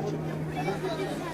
Amelinden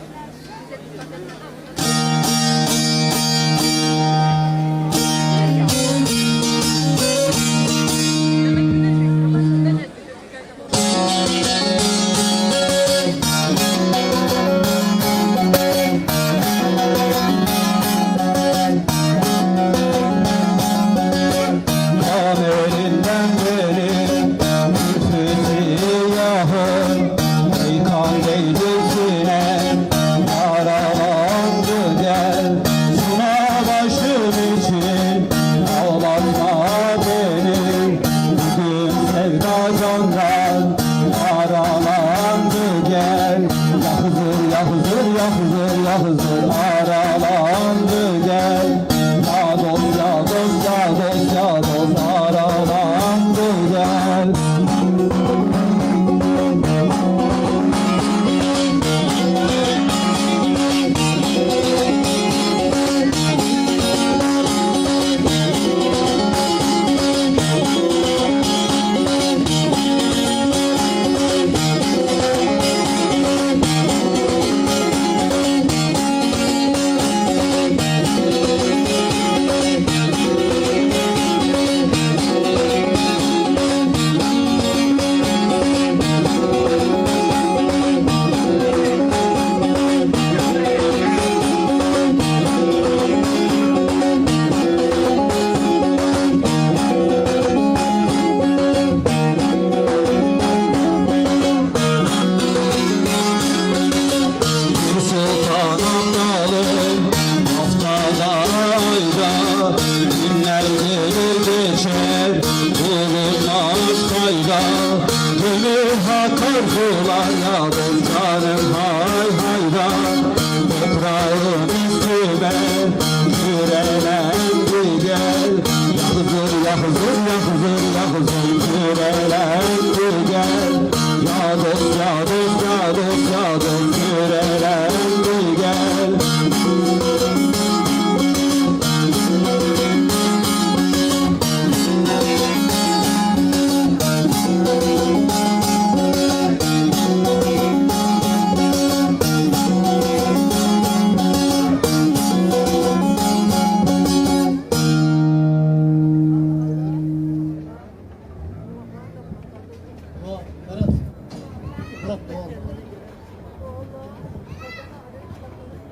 Allah'ız. Gönül hakır kular ya plantando.